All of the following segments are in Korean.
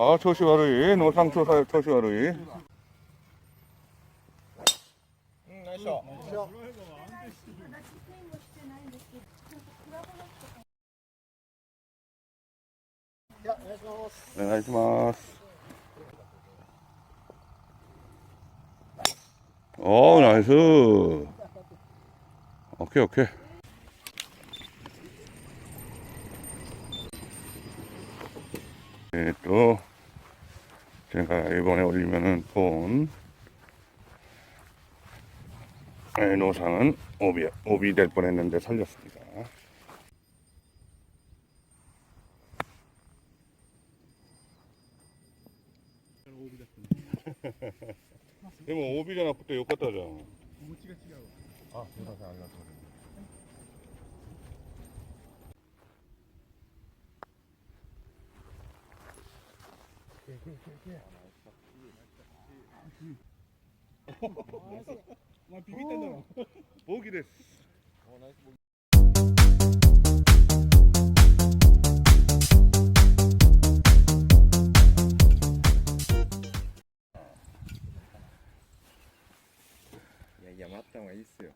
아, 초시와루이, 노상초 사역 초시와루이. 응, 음, 나이스. 네, 나이스 마스. 오, 어, 나이스. 오케이, 오케이. 예, 또. 그러니까 이번에 올리면은 본 네, 노상은 오비, 오비 될 뻔했는데 살렸습니다. 이거 오비잖아 그때 욕 갖다 줘. 아, 그래서 안 가서. 보기 됐어. 야야 맞다 와 있어요.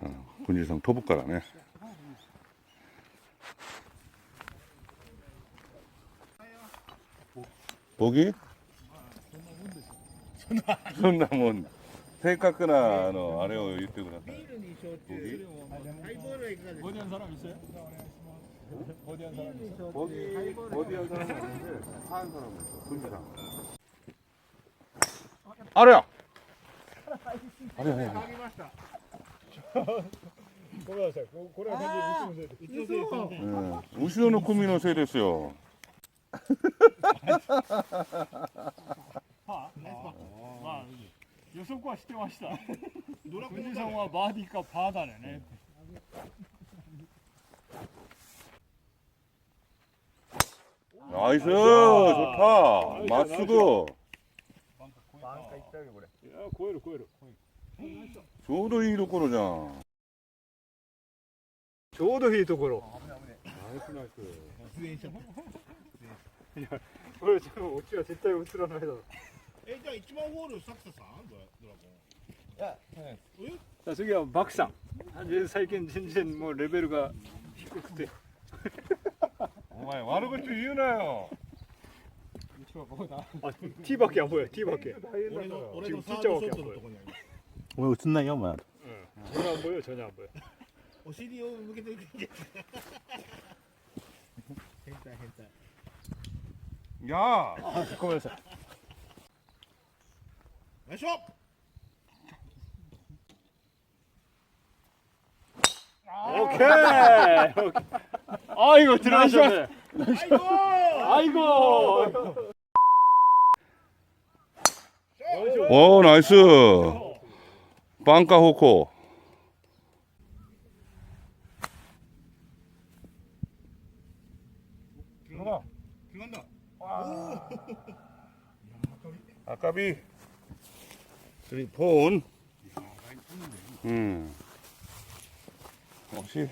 어, 군일성 토북가라네. ボギーそんなもん。正確なあのあれを言ってください。ボギーボディアンサラミ있어요ボディアンサラミボディボディアンサラミ있는데하한사람은군지상あれやあれやねごめんなさいここれは完全にうちのせいでうちのせいでうん 後ろの組のせいですよ。まあ予測はしてました。藤井さんはバーディーかパーだね。ナイス좋다まっすぐ。いや超える超える。ちょうどいいところじゃん。ちょうどいいところ。ナイスナイス 오늘 지금 오치가 진짜 우스러워서. 에, 자, 이치마 호를 싹싹싹 뭐라고. 야, 네. 자, 저기야 막상. 이제 살긴 진진 뭐 레벨가低くて。 오마이 와르고추 이윤아요. 아, T밖에 안 보여. T밖에. 올해도 올해도 지금 진짜 사드 밖에 안 소스도 보여. 그냥. お前映んないよお前 전혀 안 보여. 전혀 안 보여. 어, OCD 오 어, 이렇게 되게. 괜찮 괜찮. 야! 아, 고맙습니다. 나이스! 오케이. 아이고 들어가셨네. 아이고. 아이고. 오 나이스. 빵카 호코. 아까비. 쓰리 폰. 음. 역시.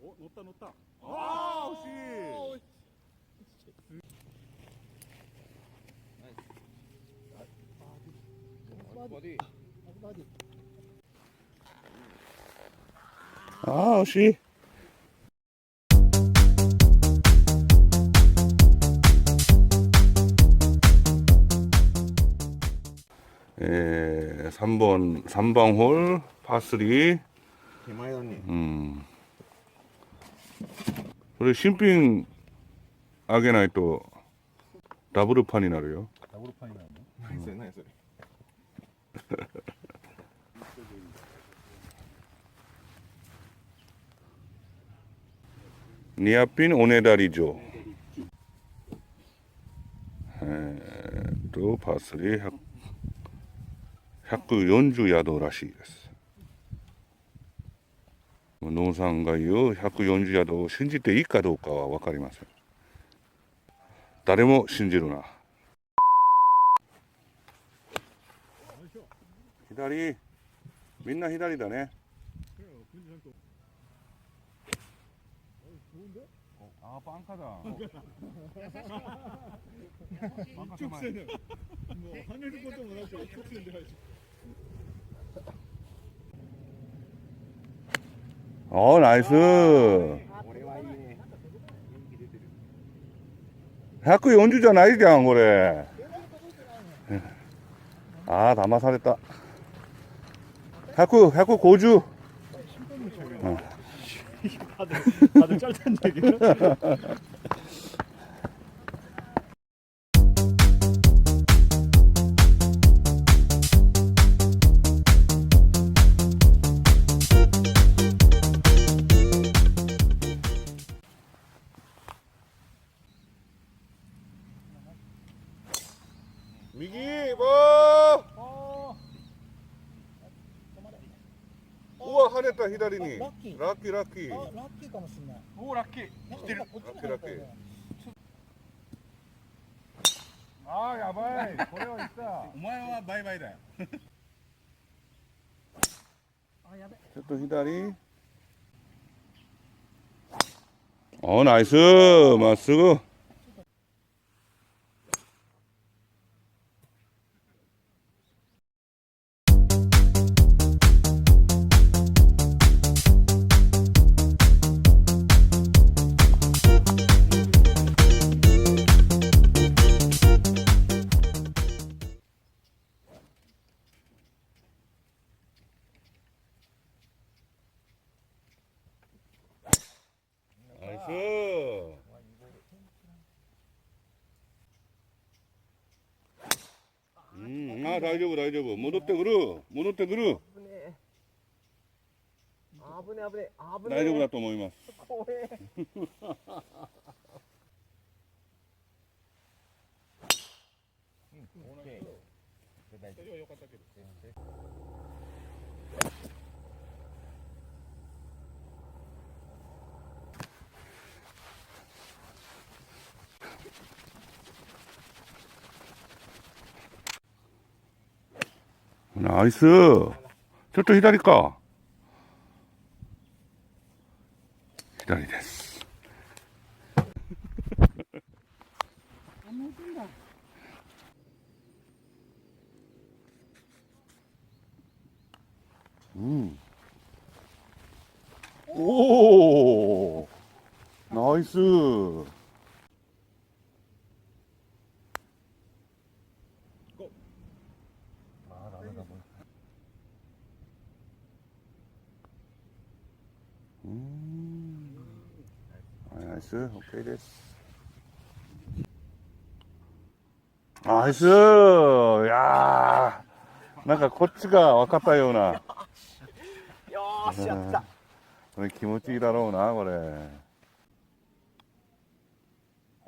어, 놓다 놓다. 아 역시. 아 역시 예, 3번 3방홀 파3 대마이다님. 음. 그리고 신빙 아게나이 또 다브르판이 나래요. 아, 나고르판이 나왔나? 음. 나이스 나이스. 니아핀 오네다리조. 예, 또 파스리 140ヤードらしいです。農産街を140ヤードを信じていいかどうかは分かりません。誰も信じるな。左、みんな左だね。ああバンカだ。一直線だよ。もう跳ねることもなく一直線で入る。 어, 나이스. 학교 연주자 나이스 양 거래. 아, 담아살했다. 학교, 학교 고주. 다들, 짤단 얘기야. 左に。ララッキー。ラッキーラッキー。ラッキーかもしれない。おおラッキー。なんか来てるラッキーラッキー。ああやばい。これはいった。お前はバイバイだよ。あやべ。ちょっと左。おナイス。まっすぐ。うん、あ、大丈夫、大丈夫。戻ってくる。戻ってくる。危ねえ危ねえ危ね大丈夫だと思います。怖えナイスちょっと左か。左です。うん。おおナイスうんナです。ナイス。いやー。なんかこっちが分かったような。よーしやった。これ気持ちいいだろうなこれ。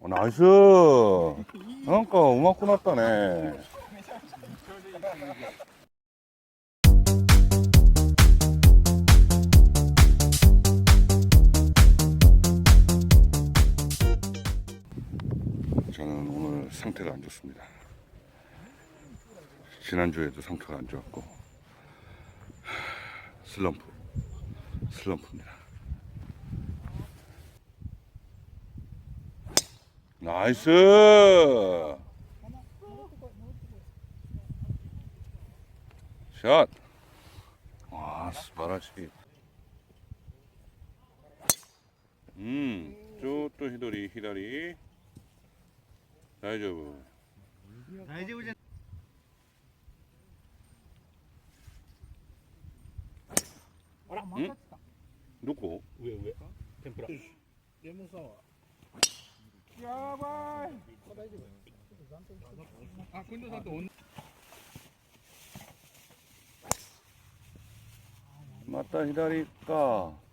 おナイス。なんか上手くなったね 저는 오늘 상태가 안 좋습니다. 지난주에도 상태가 안 좋았고 슬럼프 슬럼프입니다. 나이스 샷. 와, 스바라시. 음, 쭈또 히도리, 히다리. 大丈夫？大丈夫じゃどこ？上上。天ぷら。でもさやばい。あくんどさんと同じまた左か。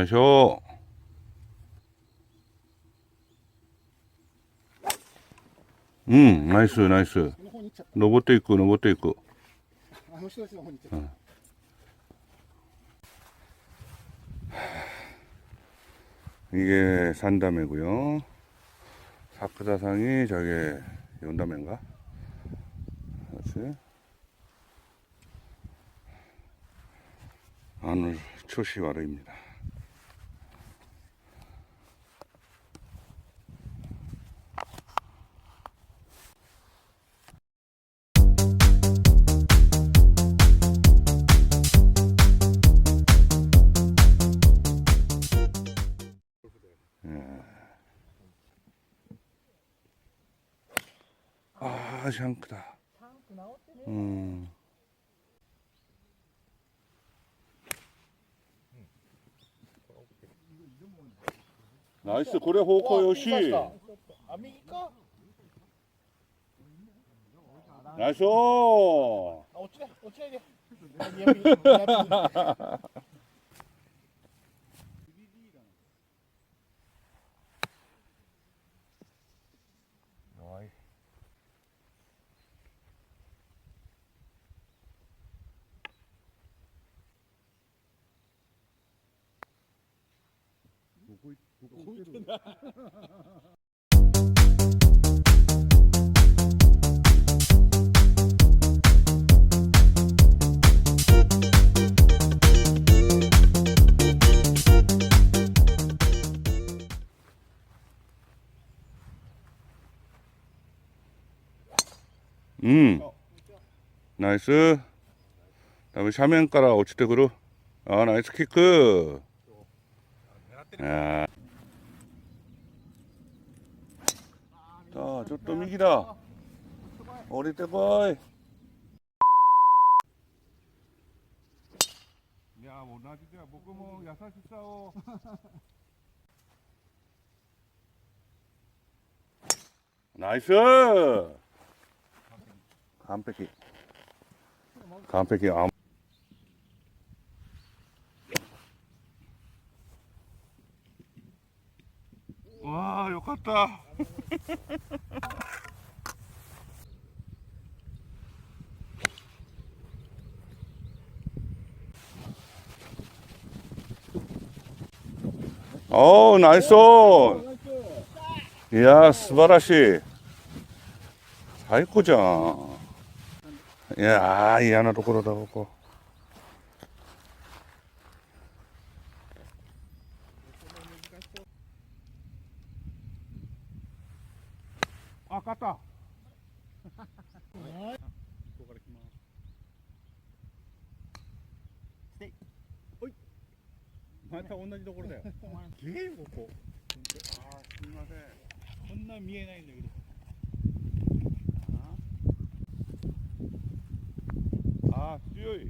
안녕하쇼. 응, 음, 나이스, 나이스. 로봇도 있고, 로봇도 있고. 어. 이게 산다매고요. 사크다상이 저게 연다매인가? 그렇지? 안울 초시와르입니다. シャンクだ。うん。ナイス。これ方向よし。ナイス落ちない落ちないで。음. 나이스. 다음에 가라 오치테 그루. 아, 나이스 키크. さあちょっと右だ降りてこいいや同じ僕も優しさをナイス完璧完璧あわあよかった 어, 나이스 이야, 스바라시. 사이코장. 이야, 이 하나도 그러다 보고. また同じところだよ。すげえここ。あー、すみません。こんなん見えないんだけどあー、強い。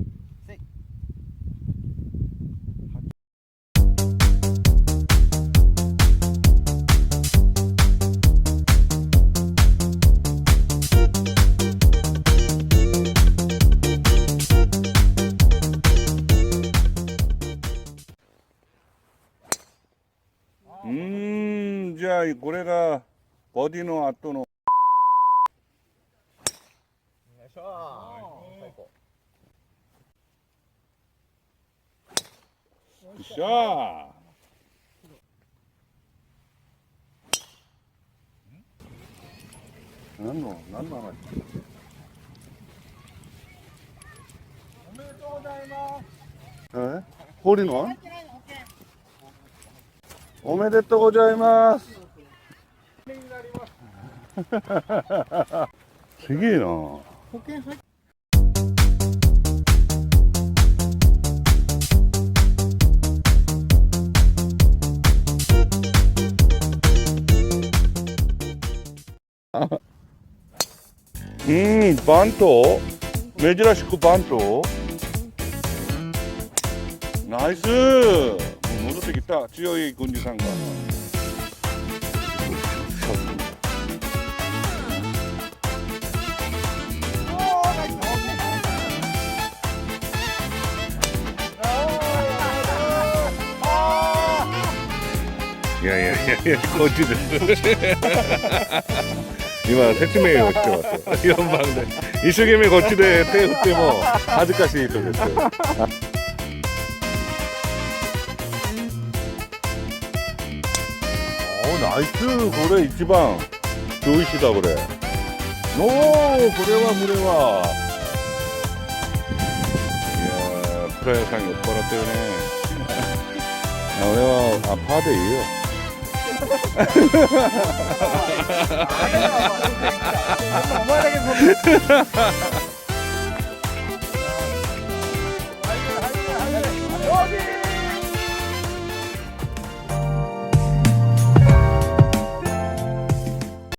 うん、じゃあ、これがボディの後の。よいしょ。最高よっしゃー何の何の話？おめでとうございますえ？ホーリノン？おめでとうございます。すげえな。保険入っうんバント？珍しくバント？ナイス 자, 주요의 군지상과 야야야야 거지들 이마 새침에 오시죠 왔어? 연방대 이슈김이 거치대 태우 때뭐 아직까지 있었어요. 아이스 그래 이지방. 좋으시다 그래. 오 그래와 그래와. 이야 프라이상 옆바라 때문에. 야 내가 아 파데이요. 아니야 엄마 되게